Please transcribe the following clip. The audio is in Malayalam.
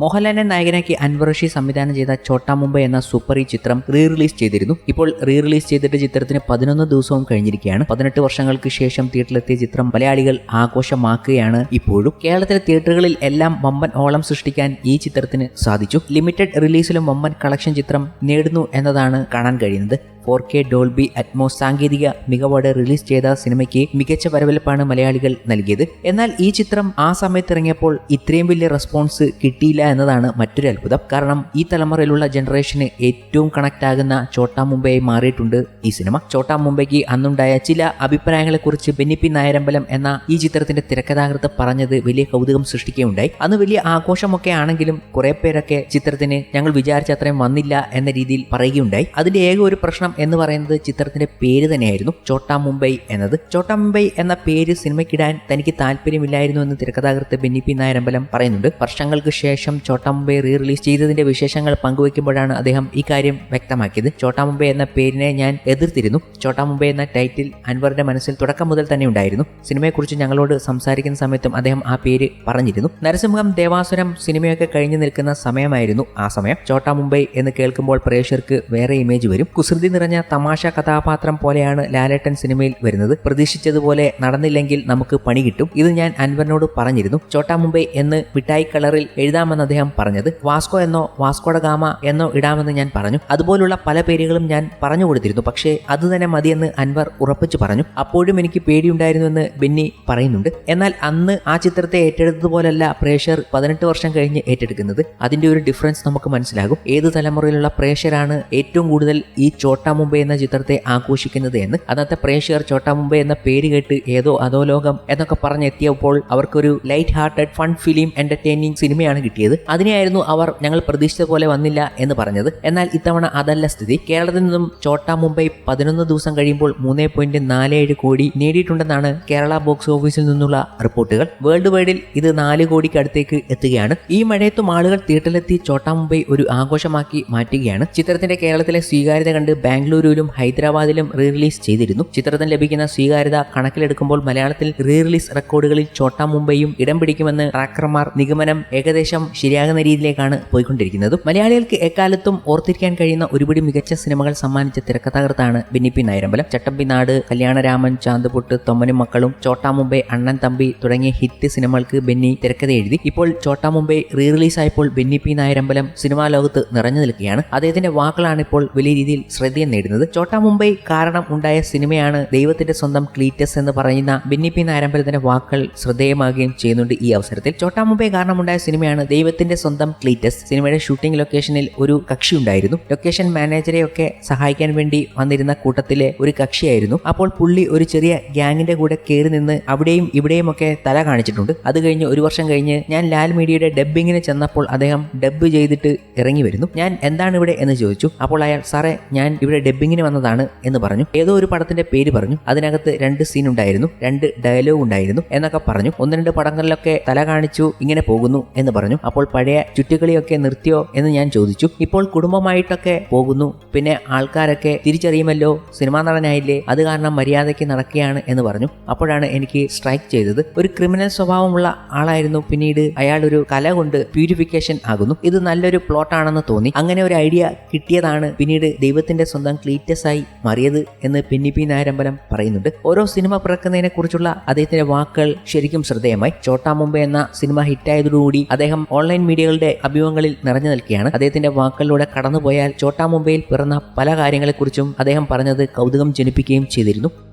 മോഹൻലാലിനെ നായകനാക്കി അൻവർ റഷീദ് സംവിധാനം ചെയ്ത ചോട്ടാ മുംബൈ എന്ന സൂപ്പർ ഈ ചിത്രം റീ റിലീസ് ചെയ്തിരുന്നു. ഇപ്പോൾ റീ റിലീസ് ചെയ്തിട്ട് ചിത്രത്തിന് പതിനൊന്ന് ദിവസവും കഴിഞ്ഞിരിക്കുകയാണ്. പതിനെട്ട് വർഷങ്ങൾക്ക് ശേഷം തിയേറ്ററിലെത്തിയ ചിത്രം മലയാളികൾ ആഘോഷമാക്കുകയാണ് ഇപ്പോഴും. കേരളത്തിലെ തിയേറ്ററുകളിൽ എല്ലാം വമ്പൻ ഓളം സൃഷ്ടിക്കാൻ ഈ ചിത്രത്തിന് സാധിച്ചു. ലിമിറ്റഡ് റിലീസിലും വമ്പൻ കളക്ഷൻ ചിത്രം നേടുന്നു എന്നതാണ് കാണാൻ കഴിയുന്നത്. ഫോർ കെ ഡോൾബി അറ്റ്മോസ് സാങ്കേതിക മികവോടെ റിലീസ് ചെയ്ത സിനിമയ്ക്ക് മികച്ച വരവേൽപ്പാണ് മലയാളികൾ നൽകിയത്. എന്നാൽ ഈ ചിത്രം ആ സമയത്ത് ഇറങ്ങിയപ്പോൾ ഇത്രയും വലിയ റെസ്പോൺസ് കിട്ടിയില്ല എന്നതാണ് മറ്റൊരു അത്ഭുതം. കാരണം ഈ തലമുറയിലുള്ള ജനറേഷന് ഏറ്റവും കണക്ട് ആകുന്ന ചോട്ടാ മുംബൈയായി മാറിയിട്ടുണ്ട് ഈ സിനിമ. ചോട്ടാ മുംബൈക്ക് അന്നുണ്ടായ ചില അഭിപ്രായങ്ങളെ അഭിപ്രായങ്ങളെക്കുറിച്ച് ബെന്നിപ്പി നായരമ്പലം എന്ന ഈ ചിത്രത്തിന്റെ തിരക്കഥാകൃത്ത് പറഞ്ഞത് വലിയ കൗതുകം സൃഷ്ടിക്കുകയുണ്ടായി. അന്ന് വലിയ ആഘോഷമൊക്കെ ആണെങ്കിലും കുറെ പേരൊക്കെ ചിത്രത്തിന് ഞങ്ങൾ വിചാരിച്ച അത്രയും വന്നില്ല എന്ന രീതിയിൽ പറയുകയുണ്ടായി. അതിന്റെ ഏക ഒരു പ്രശ്നം എന്ന് പറയുന്നത് ചിത്രത്തിന്റെ പേര് തന്നെയായിരുന്നു ചോട്ടാ മുംബൈ എന്നത്. ചോട്ടാ മുംബൈ എന്ന പേര് സിനിമയ്ക്കിടാൻ തനിക്ക് താല്പര്യമില്ലായിരുന്നു എന്ന് തിരക്കഥാകൃത്ത് ബെന്നി പി നായരമ്പലം പറയുന്നുണ്ട്. വർഷങ്ങൾക്ക് ശേഷം ചോട്ടാ മുംബൈ റീ റിലീസ് ചെയ്തതിന്റെ വിശേഷങ്ങൾ പങ്കുവയ്ക്കുമ്പോഴാണ് അദ്ദേഹം ഈ കാര്യം വ്യക്തമാക്കിയത്. ചോട്ടാ മുംബൈ എന്ന പേരിനെ ഞാൻ എതിർത്തിരുന്നു. ചോട്ടാ മുംബൈ എന്ന ടൈറ്റിൽ അൻവറിന്റെ മനസ്സിൽ തുടക്കം മുതൽ തന്നെ ഉണ്ടായിരുന്നു. സിനിമയെക്കുറിച്ച് ഞങ്ങളോട് സംസാരിക്കുന്ന സമയത്തും അദ്ദേഹം ആ പേര് പറഞ്ഞിരുന്നു. നരസിംഹം ദേവാസുരം സിനിമയൊക്കെ കഴിഞ്ഞു നിൽക്കുന്ന സമയമായിരുന്നു ആ സമയം. ചോട്ടാ മുംബൈ എന്ന് കേൾക്കുമ്പോൾ പ്രേക്ഷകർക്ക് വേറെ ഇമേജ് വരും. കുസൃതി നിറഞ്ഞ തമാശ കഥാപാത്രം പോലെയാണ് ലാലേട്ടൻ സിനിമയിൽ വരുന്നത്. പ്രതീക്ഷിച്ചതുപോലെ നടന്നില്ലെങ്കിൽ നമുക്ക് പണി കിട്ടും. ഇത് ഞാൻ അൻവറിനോട് പറഞ്ഞിരുന്നു. ചോട്ടാ മുംബൈ എന്ന് മിഠായി കളറിൽ എഴുതാമെന്ന് അദ്ദേഹം പറഞ്ഞത്. വാസ്കോ എന്നോ വാസ്കോഡ ഗാമ എന്നോ ഇടാമെന്ന് ഞാൻ പറഞ്ഞു. അതുപോലുള്ള പല പേരുകളും ഞാൻ പറഞ്ഞു കൊടുത്തിരുന്നു. പക്ഷേ അത് തന്നെ മതിയെന്ന് അൻവർ ഉറപ്പിച്ചു പറഞ്ഞു. അപ്പോഴും എനിക്ക് പേടിയുണ്ടായിരുന്നുവെന്ന് ബെന്നി പറയുന്നുണ്ട്. എന്നാൽ അന്ന് ആ ചിത്രത്തെ ഏറ്റെടുത്തതുപോലല്ല പ്രേക്ഷർ പതിനെട്ട് വർഷം കഴിഞ്ഞ് ഏറ്റെടുക്കുന്നത്. അതിന്റെ ഒരു ഡിഫറൻസ് നമുക്ക് മനസ്സിലാകും. ഏത് തലമുറയിലുള്ള പ്രേക്ഷരാണ് ഏറ്റവും കൂടുതൽ ഈ ചോട്ടാ മുംബൈ എന്ന ചിത്രത്തെ ആഘോഷിക്കുന്നത് എന്ന് അന്നത്തെ പ്രേക്ഷകർ ചോട്ടാ മുംബൈ എന്ന പേര് കേട്ട് ഏതോ അതോ ലോകം എന്നൊക്കെ പറഞ്ഞെത്തിയപ്പോൾ അവർക്കൊരു light hearted fun film entertaining സിനിമയാണ് കിട്ടിയത്. അതിനെയായിരുന്നു അവർ ഞങ്ങൾ പ്രതീക്ഷിച്ച പോലെ വന്നില്ല എന്ന് പറഞ്ഞത്. എന്നാൽ ഇത്തവണ അതല്ല സ്ഥിതി. കേരളത്തിൽ നിന്നും ചോട്ടാ മുംബൈ പതിനൊന്ന് ദിവസം കഴിയുമ്പോൾ മൂന്ന് പോയിന്റ് നാല് ഏഴ് കോടി നേടിയിട്ടുണ്ടെന്നാണ് കേരള ബോക്സ് ഓഫീസിൽ നിന്നുള്ള റിപ്പോർട്ടുകൾ. വേൾഡ് വൈഡിൽ ഇത് നാല് കോടിക്ക് അടുത്തേക്ക് എത്തുകയാണ്. ഈ മഴയത്തും ആളുകൾ തിയേറ്ററിലെത്തി ചോട്ടാ മുംബൈ ഒരു ആഘോഷമാക്കി മാറ്റുകയാണ്. ചിത്രത്തിന്റെ കേരളത്തിലെ സ്വീകാര്യത കണ്ട് ബാംഗ്ലൂരുവിലും ഹൈദരാബാദിലും റീ റിലീസ് ചെയ്തിരുന്നു. ചിത്രത്തിന് ലഭിക്കുന്ന സ്വീകാര്യത കണക്കിലെടുക്കുമ്പോൾ മലയാളത്തിൽ റീ റിലീസ് റെക്കോർഡുകളിൽ ചോട്ടാ മുംബൈയും ഇടം പിടിക്കുമെന്ന് ട്രാക്കർമാർ നിഗമനം ഏകദേശം ശരിയാകുന്ന രീതിയിലേക്കാണ് പോയിക്കൊണ്ടിരിക്കുന്നത്. മലയാളികൾക്ക് എക്കാലത്തും ഓർത്തിരിക്കാൻ കഴിയുന്ന ഒരുപിടി മികച്ച സിനിമകൾ സമ്മാനിച്ച തിരക്കഥാകൃത്താണ് ബിന്നിപ്പി നായരമ്പലം. ചട്ടമ്പി നാട് കല്യാണരാമൻ ചാന്തുപൊട്ട് തൊമ്മനും മക്കളും ചോട്ടാ മുംബൈ അണ്ണൻ തമ്പി തുടങ്ങിയ ഹിറ്റ് സിനിമകൾക്ക് ബെന്നി തിരക്കഥ എഴുതി. ഇപ്പോൾ ചോട്ടാ മുംബൈ റീ റിലീസായപ്പോൾ ബെന്നി പി നായരമ്പലം സിനിമാ ലോകത്ത് നിറഞ്ഞു നിൽക്കുകയാണ്. അദ്ദേഹത്തിന്റെ വാക്കുകളാണ് ഇപ്പോൾ വലിയ രീതിയിൽ ശ്രദ്ധയും നേടുന്നത്. ചോട്ടാ മുംബൈ കാരണം ഉണ്ടായ സിനിമയാണ് ദൈവത്തിന്റെ സ്വന്തം ക്ലീറ്റസ് എന്ന് പറയുന്ന ബിന്നി പി നായരമ്പലത്തിന്റെ വാക്കുകൾ ശ്രദ്ധേയമാകുകയും ചെയ്യുന്നുണ്ട് ഈ അവസരത്തിൽ. ചോട്ടാ മുംബൈ കാരണമുണ്ടായ സിനിമയാണ് ദൈവത്തിന്റെ സ്വന്തം ക്ലീറ്റസ്. സിനിമയുടെ ഷൂട്ടിംഗ് ലൊക്കേഷനിൽ ഒരു കക്ഷി ഉണ്ടായിരുന്നു. ലൊക്കേഷൻ മാനേജറെ മാനേജരെയൊക്കെ സഹായിക്കാൻ വേണ്ടി വന്നിരുന്ന കൂട്ടത്തിലെ ഒരു കക്ഷിയായിരുന്നു. അപ്പോൾ പുള്ളി ഒരു ചെറിയ ഗ്യാങ്ങിന്റെ കൂടെ കയറി നിന്ന് അവിടെയും ഇവിടെയും ഒക്കെ തല കാണിച്ചിട്ടുണ്ട്. അത് കഴിഞ്ഞ് ഒരു വർഷം കഴിഞ്ഞ് ഞാൻ ലാൽ മീഡിയയുടെ ഡബ്ബിങ്ങിന് ചെന്നപ്പോൾ അദ്ദേഹം ഡബ്ബ് ചെയ്തിട്ട് ഇറങ്ങി വരുന്നു. ഞാൻ എന്താണ് ഇവിടെ എന്ന് ചോദിച്ചു. അപ്പോൾ അയാൾ സാറേ ഞാൻ ഇവിടെ ഡബ്ബിങ്ങിന് വന്നതാണ് എന്ന് പറഞ്ഞു. ഏതോ ഒരു പടത്തിന്റെ പേര് പറഞ്ഞു. അതിനകത്ത് രണ്ട് സീൻ ഉണ്ടായിരുന്നു. രണ്ട് ഡയലോഗ് ഉണ്ടായിരുന്നു എന്നൊക്കെ പറഞ്ഞു. ഒന്ന് രണ്ട് പടങ്ങളിലൊക്കെ തല കാണിച്ചു ഇങ്ങനെ പോകുന്നു എന്ന് പറഞ്ഞു. അപ്പോൾ പഴയ ചുറ്റുകളിയൊക്കെ നിർത്തിയോ എന്ന് ഞാൻ ചോദിച്ചു. ഇപ്പോൾ കുടുംബമായിട്ടൊക്കെ പോകുന്നു. പിന്നെ ആൾക്കാരൊക്കെ തിരിച്ചറിയുമല്ലോ. സിനിമാ നടനായില്ലേ. അത് കാരണം മര്യാദയ്ക്ക് നടക്കുകയാണ് എന്ന് പറഞ്ഞു. അപ്പോഴാണ് എനിക്ക് സ്ട്രൈക്ക് ചെയ്തത്. ഒരു ക്രിമിനൽ സ്വഭാവമുള്ള ആളായിരുന്നു. പിന്നീട് അയാൾ ഒരു കല കൊണ്ട് പ്യൂരിഫിക്കേഷൻ ആകുന്നു. ഇത് നല്ലൊരു പ്ലോട്ടാണെന്ന് തോന്നി. അങ്ങനെ ഒരു ഐഡിയ കിട്ടിയതാണ്. പിന്നീട് ദൈവത്തിന്റെ സ്വന്തം ക്ലീറ്റസ് ആയി മാറിയത് എന്ന് പിന്നി പി നായരമ്പലം പറയുന്നുണ്ട്. ഓരോ സിനിമ പിറക്കുന്നതിനെ കുറിച്ചുള്ള അദ്ദേഹത്തിന്റെ വാക്കുകൾ ശരിക്കും ശ്രദ്ധേയമായി. ചോട്ടാ മുംബൈ എന്ന സിനിമ ഹിറ്റായതോടുകൂടി അദ്ദേഹം ഓൺലൈൻ മീഡിയകളുടെ അഭിമുഖങ്ങളിൽ നിറഞ്ഞു നിൽക്കുകയാണ്. അദ്ദേഹത്തിന്റെ വാക്കുകളിലൂടെ കടന്നുപോയാൽ ചോട്ടാ മുംബൈയിൽ പിറന്ന പല കാര്യങ്ങളെക്കുറിച്ചും അദ്ദേഹം പറഞ്ഞത് കൗതുകം ജനിപ്പിക്കുകയും ചെയ്തിരുന്നു.